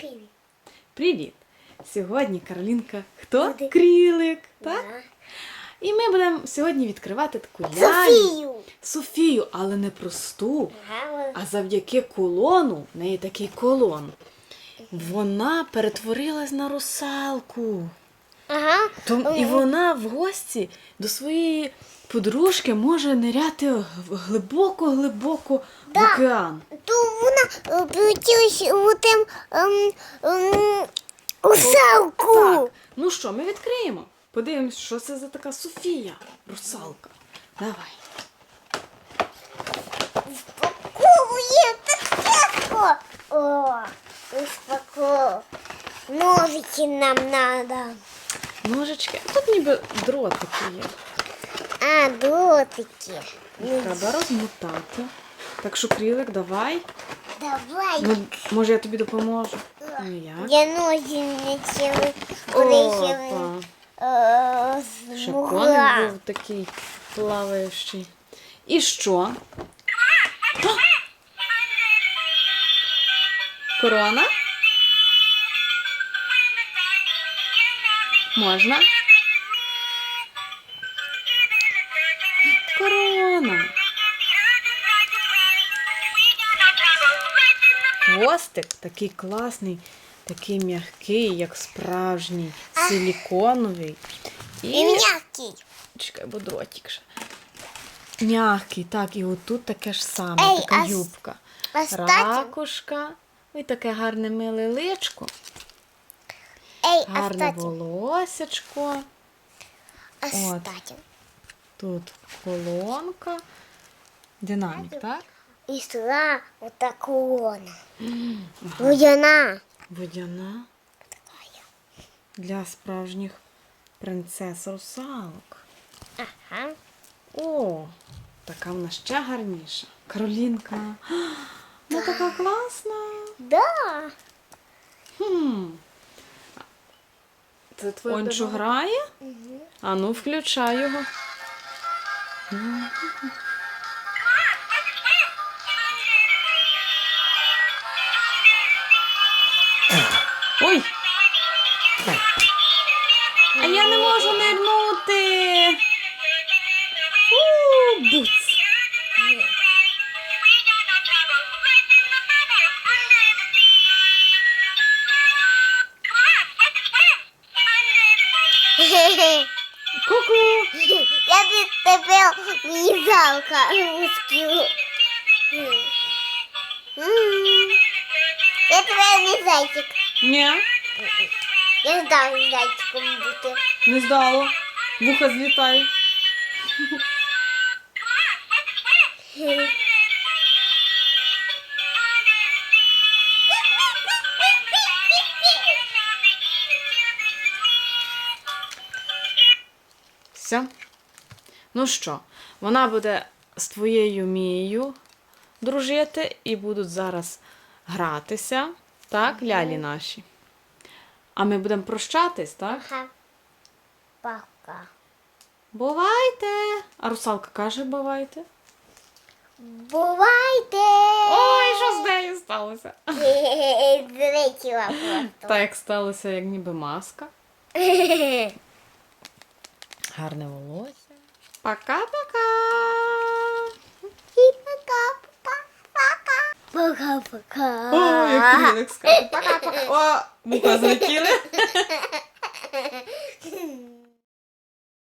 Привіт. Привіт! Сьогодні Каролінка хто? Буде. Крілик, так? Да. І ми будемо сьогодні відкривати таку лялю. Софію. Софію, але не просту, Ага. а завдяки колону, в неї такий колон. Вона перетворилась на русалку. Ага. Том, і вона в гості до своєї подружки може ниряти глибоко-глибоко в океан. То вона е, превратилась у тем ем, ем. Так, ну що, ми відкриємо. Подивимось, що це за така Софія, русалка. Давай. Спакує так легко. О, успоко. Ножики нам надо. Ножички. А тут ніби дротики є. А, дротики. Їх Треба розмотати. Так що, крілик, давай. Давай. Ну, може, я тобі допоможу. Ну як? Я ножниці вирішили. Опа. Е, Ще коник був такий плаваючий. І що? Корона? Можна? Корона. Хвостик такий класний, такий м'який, як справжній, силіконовий. І м'який. Чекай, бо дротик ще. Мягкий, так, і отут таке ж саме, Ей, така а юбка. а Ракушка. Ой, таке гарне миле личко. А Гарне статі, волосячко. а От. Тут колонка. Динамік, так? І сюди отаку вона. Водяна. Водяна для справжніх принцес русалок. Ага. О, така вона ще гарніша. Каролінка. Вона така класна. Да. Хм. Це твоє Он що грає? А ну, включай його. Ку-ку. Я від тебе в'їзалка русскую. Я тебе не зайчик. Ні, Я здав зайчиком бути. не здало. Вуха злітає. Все. Ну що, вона буде з твоєю мією дружити і будуть зараз гратися, так, лялі наші. А ми будемо прощатись, так? Ага. Пока. Бувайте! А русалка каже, бувайте. Бувайте! Ой, що з нею сталося? Злетіла просто. Так сталося, як ніби маска. Гарне волосся. Пока-пока. І пока, пока, пока. Пока-пока. О, як крилик скаже. Пока-пока. О, мука злетіли.